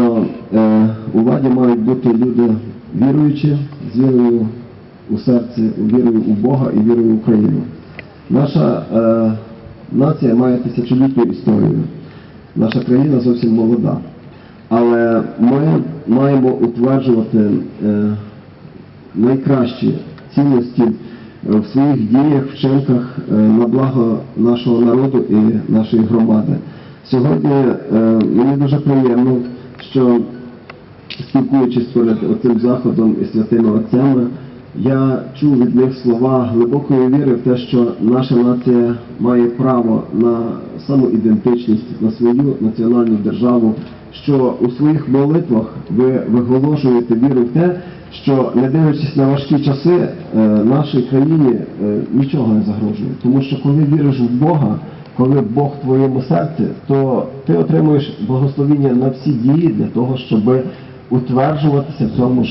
що е, у владі мають бути люди віруючі, з вірою у серці, вірою у Бога і вірою в Україну. Наша е, нація має тисячолітню історію. Наша країна зовсім молода. Але ми маємо утверджувати е, найкращі цінності в своїх діях, вчинках е, на благо нашого народу і нашої громади. Сьогодні е, мені дуже приємно, що спілкуючись перед цим заходом і святими отцями, я чув від них слова глибокої віри в те, що наша нація має право на самоідентичність, на свою національну державу, що у своїх молитвах ви виголошуєте віру в те, що не дивлячись на важкі часи, е, нашій країні е, нічого не загрожує. Тому що коли віриш в Бога, коли Бог в твоєму серці, то ти отримуєш благословіння на всі дії для того, щоб утверджуватися в цьому житті.